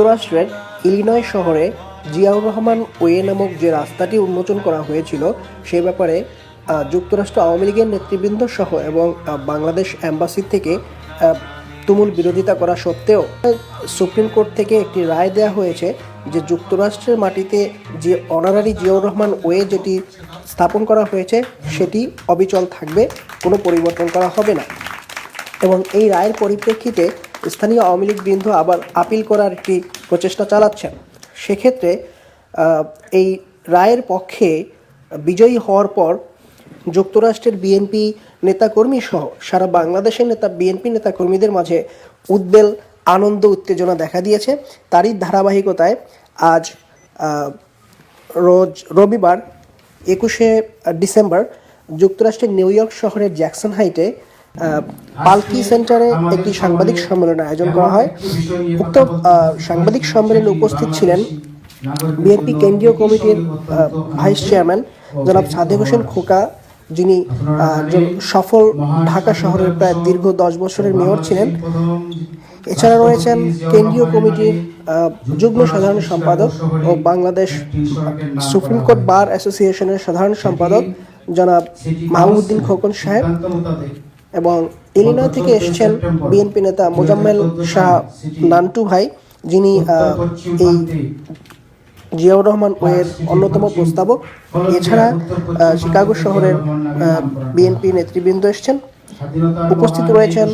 যুক্তরাষ্ট্রের ইলিনয় শহরে জিয়াউর রহমান ওয়ে নামক যে রাস্তাটি উন্মোচন করা হয়েছিল, সে ব্যাপারে যুক্তরাষ্ট্র আওয়ামী লীগের নেতৃবৃন্দ সহ এবং বাংলাদেশ অ্যাম্বাসি থেকে তুমুল বিরোধিতা করা সত্ত্বেও, সুপ্রিম কোর্ট থেকে একটি রায় দেওয়া হয়েছে যে যুক্তরাষ্ট্রের মাটিতে যে অনারারি জিয়াউর রহমান ওয়ে যেটি স্থাপন করা হয়েছে, সেটি অবিচল থাকবে, কোনো পরিবর্তন করা হবে না। এবং এই রায়ের পরিপ্রেক্ষিতে স্থানীয় আওয়ামী লীগ বৃন্দ আবার আপিল করার একটি প্রচেষ্টা চালাচ্ছেন। সেক্ষেত্রে এই রায়ের পক্ষে বিজয়ী হওয়ার পর যুক্তরাষ্ট্রের বিএনপি নেতাকর্মী সহ সারা বাংলাদেশের নেতা, বিএনপি নেতাকর্মীদের মাঝে উদ্বেল, আনন্দ, উত্তেজনা দেখা দিয়েছে। তারই ধারাবাহিকতায় আজ রোজ রবিবার একুশে ডিসেম্বর যুক্তরাষ্ট্রের নিউ ইয়র্ক শহরের জ্যাকসন হাইটে পালকি সেন্টারে একটি সাংবাদিক সম্মেলনের আয়োজন করা হয়। উক্ত সাংবাদিক সম্মেলনে উপস্থিত ছিলেন বিএনপি কেন্দ্রীয় কমিটির ভাইস চেয়ারম্যান জনাব সাদেক হোসেন খোকা, যিনি একজন সফল ঢাকা শহরের প্রায় দীর্ঘ দশ বছরের মেয়র ছিলেন। এছাড়া রয়েছেন কেন্দ্রীয় কমিটির যুগ্ম সাধারণ সম্পাদক ও বাংলাদেশ সুপ্রিম কোর্ট বার অ্যাসোসিয়েশনের সাধারণ সম্পাদক জনাব মাহমুদ্দিন খোকন সাহেব। এবং ইলিনয় থেকে এসেছেন বিএনপি নেতা মোজাম্মেল শাহ নান্টু ভাই যিনি এই জিয়াউর রহমান ওয়ের অন্যতম প্রস্তাবক। এছাড়া শিকাগো শহরের বিএনপি নেতৃবৃন্দ এসেছেন। উপস্থিত রয়েছেন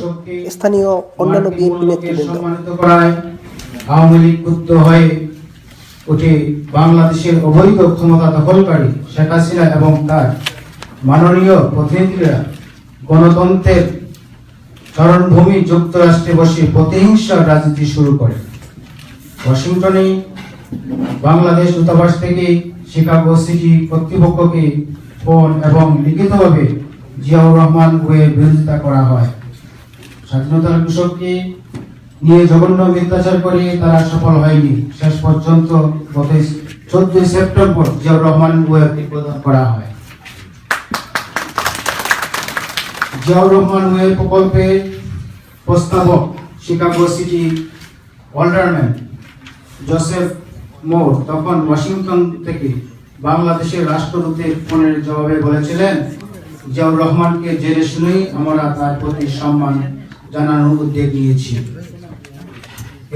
স্থানীয় অন্যান্য বিএনপি নেতৃবৃন্দ। আওয়ামী লীগ হয়ে উঠে বাংলাদেশের অবৈধ ক্ষমতা দখলকারী শেখ হাসিনা এবং তার মাননীয় প্রতিনিধিরা গণতন্ত্রের চরণভূমি যুক্তরাষ্ট্রে বসে প্রতিহিংসার রাজনীতি শুরু করে। ওয়াশিংটনে বাংলাদেশ দূতাবাস থেকে শিকাগো সিটি কর্তৃপক্ষকে ফোন এবং লিখিতভাবে জিয়াউর রহমান ওয়ের বিরোধিতা করা হয়। স্বাধীনতার কৃষককে নিয়ে জঘন্য মিথ্যাচার করে তারা সফল হয়নি। শেষ পর্যন্ত গত চোদ্দই সেপ্টেম্বর জিয়াউর রহমান ওয়েবকে প্রদান করা হয়। জিয়াউর রহমান ওয়ে প্রকল্পের প্রস্তাবক Chicago city alderman Joseph Moore তখন ওয়াশিংটন থেকে বাংলাদেশের রাষ্ট্রদূতের ফোনের জবাবে বলেছিলেন, জিয়াউর রহমানকে জেনে শুনেই আমরা তার প্রতি সম্মান জানানোর উদ্যোগ নিয়েছি।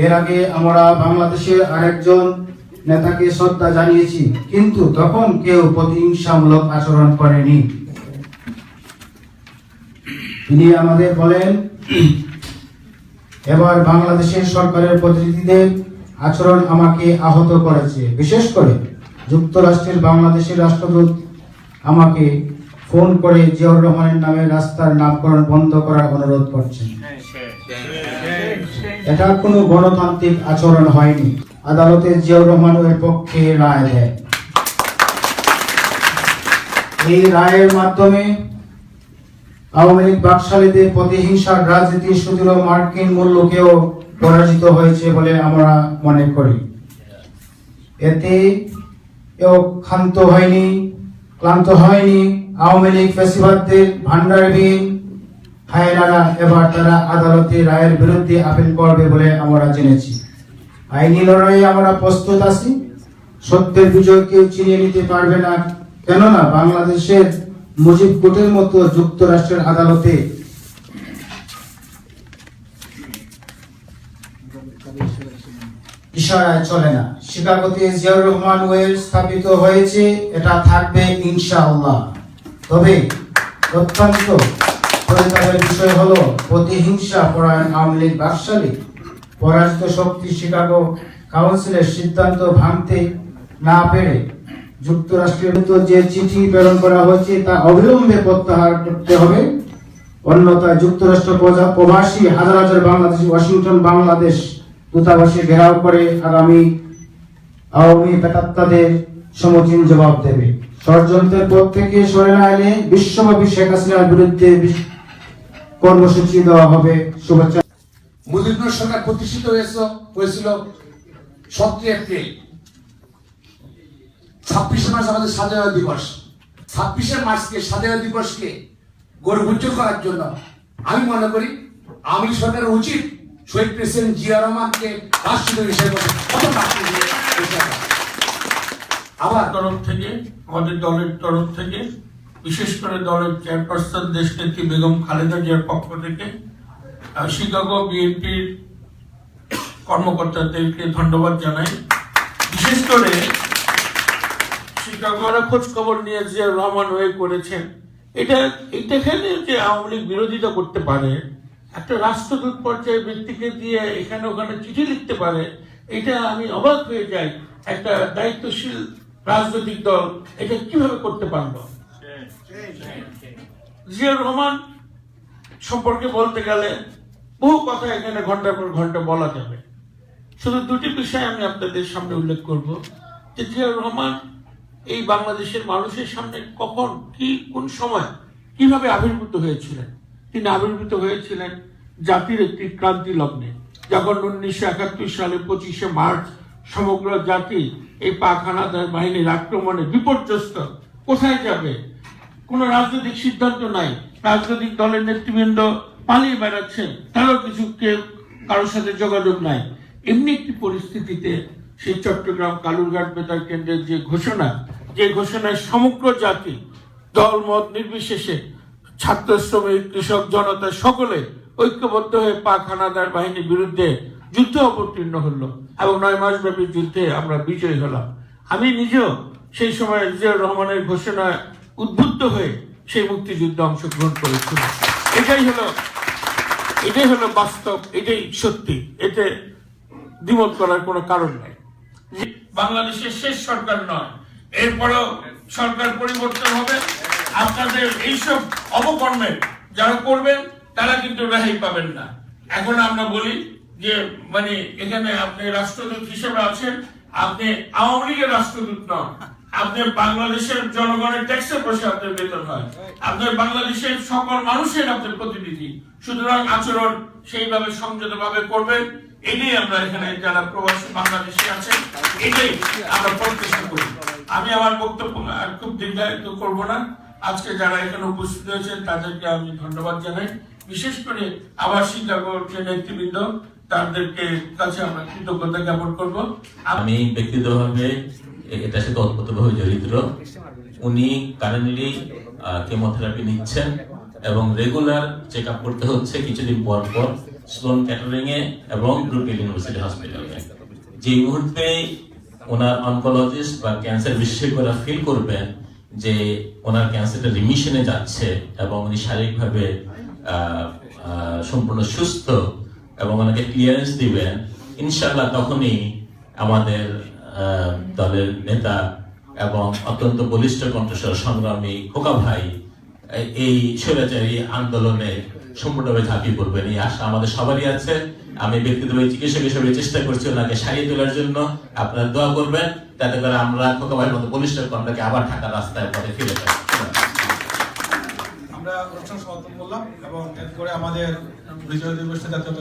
এর আগে আমরা বাংলাদেশের আরেকজন নেতাকে শ্রদ্ধা জানিয়েছি, কিন্তু তখন কেউ প্রতিহিংসামূলক আচরণ করেনি। তিনি আমাদের বলেন, এবার বাংলাদেশের সরকারের প্রতিনিধিদের আচরণ আমাকে আহত করেছে। বিশেষ করে যুক্তরাষ্ট্রের বাংলাদেশের রাষ্ট্রদূত আমাকে ফোন করে জিয়াউর রহমানের নামে রাস্তার নামকরণ বন্ধ করার অনুরোধ করছেন। এটা কোনো গণতান্ত্রিক আচরণ হয়নি। আদালতে জিয়াউর রহমান এর পক্ষে রায় দেয়। এই রায়ের মাধ্যমে আওয়ামী লীগ বাকশালীদের প্রতিহিংসার রাজনীতি সুদূর মার্কিন মূল্যকেও পরাজিত হয়েছে বলে আমরা মনে করি। এতে এও ক্ষান্ত হয়নি, ক্লান্ত হয়নি আওয়ামী লীগ ফেসিবাদদের ভান্ডারবিহীন হায়নারা এবার তারা আদালতে রায়ের বিরুদ্ধে আপিল করবে বলে আমরা জেনেছি। আইনি লড়াইয়ে আমরা প্রস্তুত আছি। সত্যের বিজয় কেউ চিনিয়ে নিতে পারবে না। কেননা বাংলাদেশের মুজিব কোর্টের মতো যুক্তরাষ্ট্রের আদালতে ইশারায় চলে না। শিকাগোতে জিয়াউর রহমান ওয়েল স্থাপিত হয়েছে, এটা থাকবে ইনশাআল্লাহ। তবে অত্যন্ত পরিতাপের বিষয় হলো প্রতিহিংসা পরায়ণ আওয়ামী লীগ বাকশালী। পরাজিত শক্তি শিকাগো কাউন্সিলের সিদ্ধান্ত ভাঙতে না পেরে যুক্তরাষ্ট্রের তো যে চিঠি প্রেরণ করা হয়েছে, তা অবিলম্বে প্রত্যাহার করতে হবে। অন্যথায় যুক্তরাষ্ট্র প্রবাসী হাজার হাজার বাংলাদেশি ওয়াশিংটন, বাংলাদেশ দূতাবাসে ঘেরাও করে আগামী আওয়ামী পেতাত্তাদের সমুচীন জবাব দেবে। ষড়যন্ত্রের পর থেকে সরে না এলে বিশ্বব্যাপী শেখ হাসিনার বিরুদ্ধে কর্মসূচি দেওয়া হবে। শুভেচ্ছা। মুজিবুর সরকার প্রতিষ্ঠিত হয়েছিল হয়েছিল সতেরো এপ্রিল। ছাব্বিশে মার্চ আমাদের স্বাধীনতা দিবস ছাব্বিশে মার্চকে স্বাধীনতা দিবসকে গৌরবোজ্জ্বল করার জন্য আমি মনে করি আমি সরকারের উচিত শহীদ প্রেসিডেন্ট জিয়া রহমানকে রাষ্ট্রপতি হিসেবে। আবার তরফ থেকে, আমাদের দলের তরফ থেকে, বিশেষ করে দলের চেয়ারপারসন দেশনেত্রী বেগম খালেদা জিয়ার পক্ষ থেকে শিকাগো বিএনপির কর্মকর্তাদেরকে ধন্যবাদ জানাই বিশেষ করে শিকাগোরা খোঁজ খবর নিয়ে যে রহমান হয়ে করেছেন এটা এটাখানে যে আওয়ামী লীগ বিরোধিতা করতে পারে, একটা রাষ্ট্রদূত পর্যায়ে ব্যক্তিকে দিয়ে এখানে ওখানে চিঠি লিখতে পারে, এটা আমি অবাক হয়ে যাই, একটা দায়িত্বশীল রাজনৈতিক দল এটা কীভাবে করতে পারল? জিয়া রহমান সম্পর্কে বলতে গেলে বহু কথা এখানে ঘণ্টার পর ঘণ্টা বলা যাবে। শুধু দুটি বিষয় আমি আপনাদের সামনে উল্লেখ করব, যে জিয়াউর রহমান এই বাংলাদেশের মানুষের সামনে কখন, কি, কোন সময় কীভাবে আবির্ভূত হয়েছিলেন? তিনি আবির্ভূত হয়েছিলেন জাতির একটি ক্রান্তি লগ্নে, যখন উনিশশো একাত্তর সালে পঁচিশে মার্চ সমগ্র জাতি এই পাক হানাদার বাহিনীর আক্রমণে বিপর্যস্ত। কোথায় যাবে? কোনো রাজনৈতিক সিদ্ধান্ত নাই। রাজনৈতিক দলের নেতৃবৃন্দ পালিয়ে বেড়াচ্ছেন তারও কিছু কেউ কারোর সাথে যোগাযোগ নাই। এমনি একটি পরিস্থিতিতে সেই চট্টগ্রাম কালুরঘাট বেতার কেন্দ্রের যে ঘোষণা, যে ঘোষণায় সমগ্র জাতি দল, মত নির্বিশেষে ছাত্র শ্রমিক কৃষক জনতা সকলে ঐক্যবদ্ধ হয়ে পাক হানাদার বাহিনীর বিরুদ্ধে যুদ্ধ অবতীর্ণ হলো এবং নয় মাস ব্যাপী যুদ্ধে আমরা বিজয়ী হলাম। আমি নিজেও সেই সময় জিয়াউর রহমানের ঘোষণায় উদ্বুদ্ধ হয়ে সেই মুক্তিযুদ্ধে অংশগ্রহণ করেছিল এটাই হলো এটাই হলো বাস্তব, এটাই সত্যি। এতে দ্বিমত করার কোনো কারণ নাই। বাংলাদেশের শেষ সরকার নয়। এরপরেও সরকার পরিবর্তন হবে। আপনাদের এইসব অপকর্মের যারা করবেন, তারা কিন্তু রেহাই পাবেন না। এখন আমরা বলি যে মানে এখানে আপনি রাষ্ট্রদূত হিসেবে আছেন, আপনি আওয়ামী লীগের রাষ্ট্রদূত নন। আপনি বাংলাদেশের জনগণের ট্যাক্সের বসে আপনার বেতন হয়। আপনার বাংলাদেশের সকল মানুষের আপনার প্রতিনিধি। সুতরাং আচরণ সেইভাবে সংযত ভাবে করবেন। এটাই আমরা এখানে যারা প্রবাসী বাংলাদেশে আছেন, এটাই আমরা প্রত্যাশা করি। আমি আমার বক্তব্য খুব দীর্ঘায়িত করব না। আজকে যারা এখানে উপস্থিত হয়েছেন, তাদেরকে আমি ধন্যবাদ জানাই। বিশেষ করে নেতৃবৃন্দ, তাদেরকে কাছে আমরা কৃতজ্ঞতা জ্ঞাপন করব। আমি ব্যক্তিগতভাবে এটার সাথে ওতপ্রোতভাবে জড়িত। উনি কারেন্টলি কেমোথেরাপি নিচ্ছেন এবং রেগুলার চেক আপ করতে হচ্ছে কিছুদিন পর পর। ক্যাটারিং এ এবং ব্রুকেল ইউনিভার্সিটি হসপিটালে যে মুহূর্তে ওনার অনকোলজিস্ট বা ক্যান্সার বিশেষজ্ঞরা ফিল করবেন যে ওনার ক্যান্সারটা রিমিশনে যাচ্ছে এবং উনি শারীরিকভাবে সম্পূর্ণ সুস্থ এবং ওনাকে ক্লিয়ারেন্স দিবেন ইনশাল্লাহ তখনই আমাদের দলের নেতা এবং অত্যন্ত বলিষ্ঠ কণ্ঠস্বর সংগ্রামী খোকা ভাই এই স্বৈরাচারী আন্দোলনে সম্পূর্ণভাবে ঝাঁপিয়ে পড়বেন। এই আশা আমাদের সবারই আছে। আমি ব্যক্তিগতভাবে চিকিৎসক হিসেবে চেষ্টা করছি ওনাকে সারিয়ে তোলার জন্য। আপনারা দোয়া করবেন তাতে করে আমরা খোকা ভাইয়ের মতো বলিষ্ঠ কর্মটাকে আবার ঢাকা রাস্তায় পথে ফিরে যাই। আমরা অনুষ্ঠান সমাপ্ত করলাম এবং এরপরে আমাদের বিজয় দিবসে জাতীয়